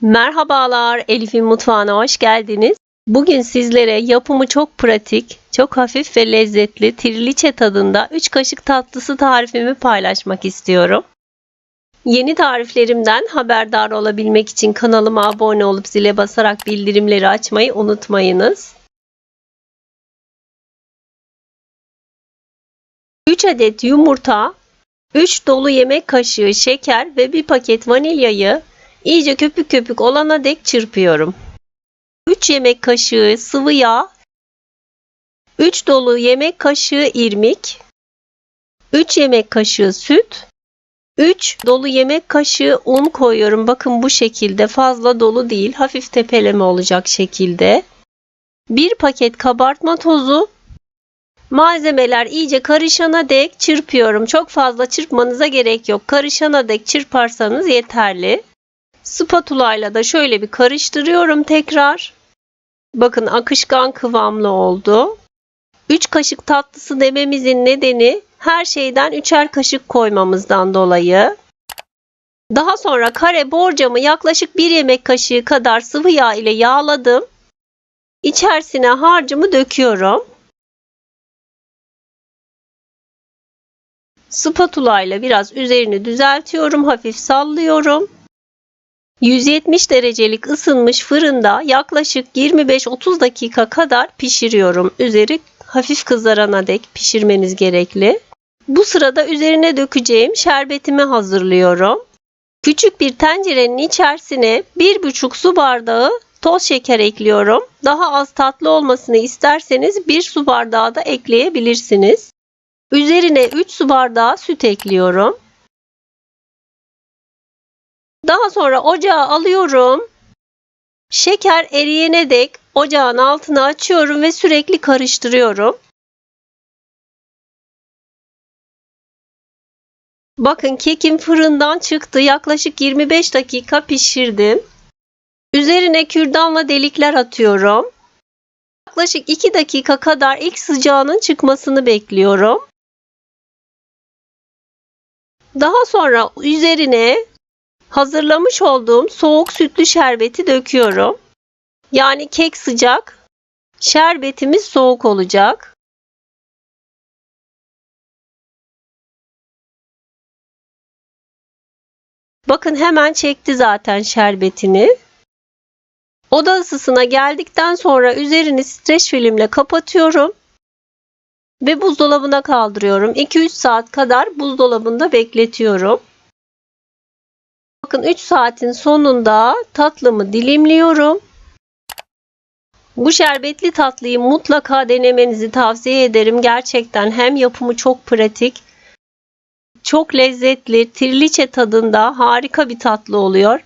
Merhabalar, Elif'in mutfağına hoş geldiniz. Bugün sizlere yapımı çok pratik, çok hafif ve lezzetli triliçe tadında 3 kaşık tatlısı tarifimi paylaşmak istiyorum. Yeni tariflerimden haberdar olabilmek için kanalıma abone olup zile basarak bildirimleri açmayı unutmayınız. 3 adet yumurta, 3 dolu yemek kaşığı şeker ve 1 paket vanilyayı iyice köpük köpük olana dek çırpıyorum. 3 yemek kaşığı sıvı yağ, 3 dolu yemek kaşığı irmik, 3 yemek kaşığı süt, 3 dolu yemek kaşığı un koyuyorum. Bakın bu şekilde fazla dolu değil, hafif tepeleme olacak şekilde. 1 paket kabartma tozu, Malzemeler iyice karışana dek çırpıyorum. Çok fazla çırpmanıza gerek yok. Karışana dek çırparsanız yeterli. Spatula ile de şöyle bir karıştırıyorum tekrar. Bakın akışkan kıvamlı oldu. 3 kaşık tatlısı dememizin nedeni her şeyden 3'er kaşık koymamızdan dolayı. Daha sonra kare borcamı yaklaşık 1 yemek kaşığı kadar sıvı yağ ile yağladım. İçerisine harcımı döküyorum. Spatula ile biraz üzerini düzeltiyorum, hafif sallıyorum. 170 derecelik ısınmış fırında yaklaşık 25-30 dakika kadar pişiriyorum. Üzeri hafif kızarana dek pişirmeniz gerekli. Bu sırada üzerine dökeceğim şerbetimi hazırlıyorum. Küçük bir tencerenin içerisine 1,5 su bardağı toz şeker ekliyorum. Daha az tatlı olmasını isterseniz 1 su bardağı da ekleyebilirsiniz. Üzerine 3 su bardağı süt ekliyorum. Daha sonra ocağa alıyorum. Şeker eriyene dek ocağın altını açıyorum ve sürekli karıştırıyorum. Bakın kekim fırından çıktı. Yaklaşık 25 dakika pişirdim. Üzerine kürdanla delikler atıyorum. Yaklaşık 2 dakika kadar ilk sıcağının çıkmasını bekliyorum. Daha sonra üzerine hazırlamış olduğum soğuk sütlü şerbeti döküyorum. Yani kek sıcak, şerbetimiz soğuk olacak. Bakın hemen çekti zaten şerbetini. Oda ısısına geldikten sonra üzerini streç filmle kapatıyorum ve buzdolabına kaldırıyorum. 2-3 saat kadar buzdolabında bekletiyorum. Bakın 3 saatin sonunda tatlımı dilimliyorum. Bu şerbetli tatlıyı mutlaka denemenizi tavsiye ederim. Gerçekten hem yapımı çok pratik, çok lezzetli, triliçe tadında harika bir tatlı oluyor.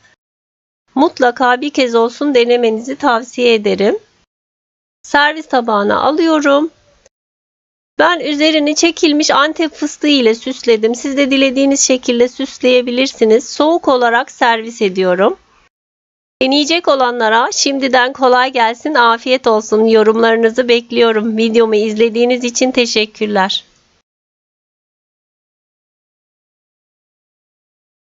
Mutlaka bir kez olsun denemenizi tavsiye ederim. Servis tabağına alıyorum. Ben üzerini çekilmiş antep fıstığı ile süsledim. Siz de dilediğiniz şekilde süsleyebilirsiniz. Soğuk olarak servis ediyorum. Deneyecek olanlara şimdiden kolay gelsin, afiyet olsun. Yorumlarınızı bekliyorum. Videomu izlediğiniz için teşekkürler.